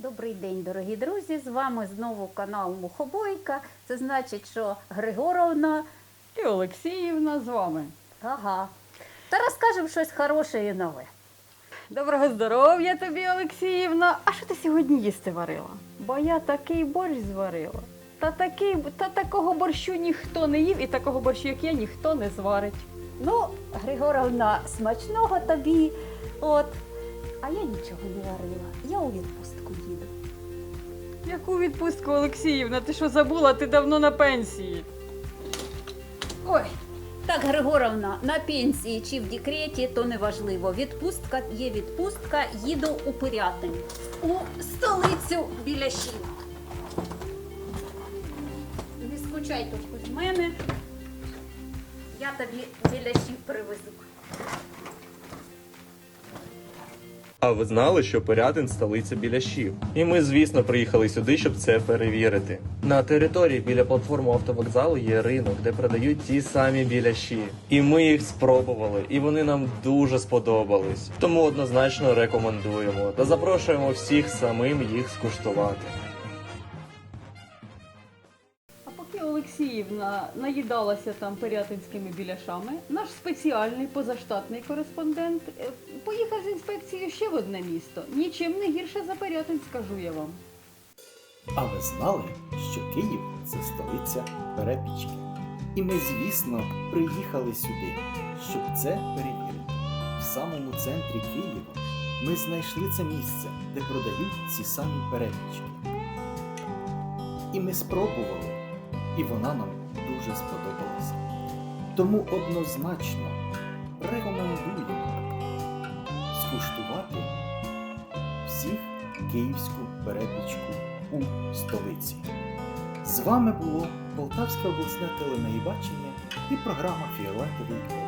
Добрий день, дорогі друзі! З вами знову канал Мухобойка. Це значить, що Григоровна. І Олексіївна з вами. Ага. Та розкажемо щось хороше і нове. Доброго здоров'я тобі, Олексіївна. А що ти сьогодні їсти варила? Бо я такий борщ зварила. Та такий, та такого борщу ніхто не їв, і такого борщу, як я, ніхто не зварить. Ну, Григоровна, смачного тобі. От. А я нічого не варила. Я у відпустку їду. Яку відпустку, Олексіївна? Ти що забула? Ти давно на пенсії. Ой. Так, Григоровна, на пенсії чи в декреті, то не важливо. Відпустка є відпустка, їду у Пирятин. У столицю біля Щіла. Не скучай тут з мене. Я тобі біля Щів привезу. А ви знали, що порядин столиця біляшів? І ми, звісно, приїхали сюди, щоб це перевірити. На території біля платформи автовокзалу є ринок, де продають ті самі біляші. І ми їх спробували, і вони нам дуже сподобались. Тому однозначно рекомендуємо та запрошуємо всіх самим їх скуштувати. Поки Олексіївна наїдалася там пирятинськими біляшами, наш спеціальний позаштатний кореспондент е, поїхав з інспекцією ще в одне місто. Нічим не гірше за Пирятин, скажу я вам. А ви знали, що Київ це столиця перепічки? І ми, звісно, приїхали сюди, щоб це перевірити. В самому центрі Києва ми знайшли це місце, де продають ці самі перепічки. І ми спробували, і вона нам дуже сподобалася. Тому однозначно рекомендуємо скуштувати всіх київську перепічку у столиці. З вами було Полтавське обласне теленебачення і програма Фіолетовий